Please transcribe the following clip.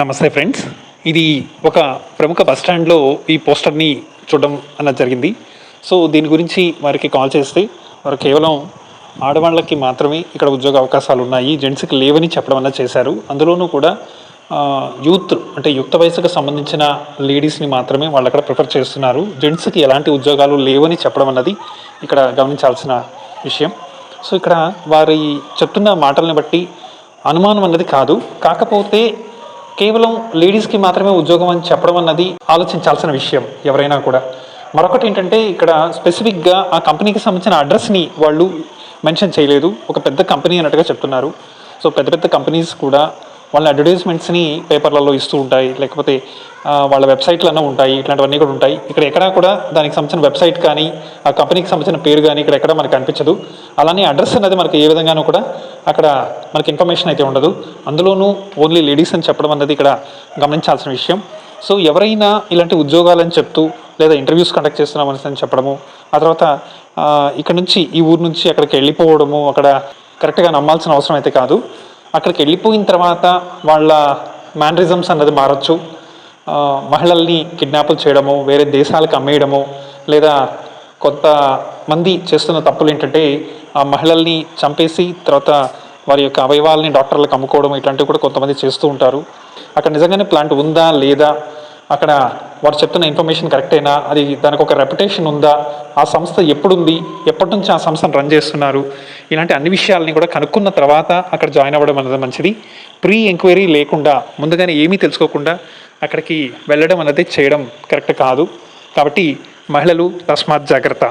నమస్తే ఫ్రెండ్స్. ఇది ఒక ప్రముఖ బస్ స్టాండ్లో ఈ పోస్టర్ని చూడడం అన్నది జరిగింది. సో దీని గురించి వారికి కాల్ చేస్తే వారు కేవలం ఆడవాళ్ళకి మాత్రమే ఇక్కడ ఉద్యోగ అవకాశాలు ఉన్నాయి. జెంట్స్కి లేవని చెప్పడం అన్నది చేశారు. అందులోనూ కూడా యూత్ అంటే యుక్త వయసుకు సంబంధించిన లేడీస్ని మాత్రమే వాళ్ళు అక్కడ ప్రిఫర్ చేస్తున్నారు. జెంట్స్కి ఎలాంటి ఉద్యోగాలు లేవని చెప్పడం అన్నది ఇక్కడ గమనించాల్సిన విషయం. సో ఇక్కడ వారి చెప్తున్న మాటల్ని బట్టి అనుమానం అన్నది కాదు. కాకపోతే కేవలం లేడీస్కి మాత్రమే ఉద్యోగం అని చెప్పడం అన్నది ఆలోచించాల్సిన విషయం ఎవరైనా కూడా. మరొకటి ఏంటంటే ఇక్కడ స్పెసిఫిక్గా ఆ కంపెనీకి సంబంధించిన అడ్రస్ని వాళ్ళు మెన్షన్ చేయలేదు. ఒక పెద్ద కంపెనీ అన్నట్టుగా చెప్తున్నారు. సో పెద్ద పెద్ద కంపెనీస్ కూడా వాళ్ళ అడ్వర్టైజ్మెంట్స్ని పేపర్లలో ఇస్తూ ఉంటాయి లేకపోతే వాళ్ళ వెబ్సైట్లన్నా ఉంటాయి ఇట్లాంటివన్నీ కూడా ఉంటాయి. ఇక్కడ ఎక్కడా కూడా దానికి సంబంధించిన వెబ్సైట్ కానీ ఆ కంపెనీకి సంబంధించిన పేరు కానీ ఇక్కడ ఎక్కడ మనకు కనిపించదు. అలానే అడ్రస్ అనేది మనకి ఏ విధంగానూ కూడా అక్కడ మనకి ఇన్ఫర్మేషన్ అయితే ఉండదు. అందులోనూ ఓన్లీ లేడీస్ అని చెప్పడం అనేది ఇక్కడ గమనించాల్సిన విషయం. సో ఎవరైనా ఇలాంటి ఉద్యోగాలని చెప్తూ లేదా ఇంటర్వ్యూస్ కండక్ట్ చేస్తున్నామని అని చెప్పడము ఆ తర్వాత ఇక్కడ నుంచి ఈ ఊరు నుంచి అక్కడికి వెళ్ళిపోవడము అక్కడ కరెక్ట్గా నమ్మాల్సిన అవసరం అయితే కాదు. అక్కడికి వెళ్ళిపోయిన తర్వాత వాళ్ళ మ్యానరిజమ్స్ అన్నది మారచ్చు. మహిళల్ని కిడ్నాపులు చేయడము వేరే దేశాలకు అమ్మేయడము లేదా కొంతమంది చేస్తున్న తప్పులు ఏంటంటే ఆ మహిళల్ని చంపేసి తర్వాత వారి యొక్క అవయవాల్ని డాక్టర్లకు అమ్ముకోవడం ఇట్లాంటివి కూడా కొంతమంది చేస్తూ ఉంటారు. అక్కడ నిజంగానే ప్లాంట్ ఉందా లేదా అక్కడ వారు చెప్తున్న ఇన్ఫర్మేషన్ కరెక్టేనా అది దానికి ఒక రెప్యుటేషన్ ఉందా? ఆ సంస్థ ఎప్పుడుంది? ఎప్పటి నుంచి ఆ సంస్థను రన్ చేస్తున్నారు? ఇలాంటి అన్ని విషయాలని కూడా కనుక్కున్న తర్వాత అక్కడ జాయిన్ అవ్వడం అనేది మంచిది. ప్రీ ఎంక్వైరీ లేకుండా ముందుగానే ఏమీ తెలుసుకోకుండా అక్కడికి వెళ్ళడం అనేది చేయడం కరెక్ట్ కాదు. కాబట్టి మహిళలు తస్మాత్ జాగ్రత్త.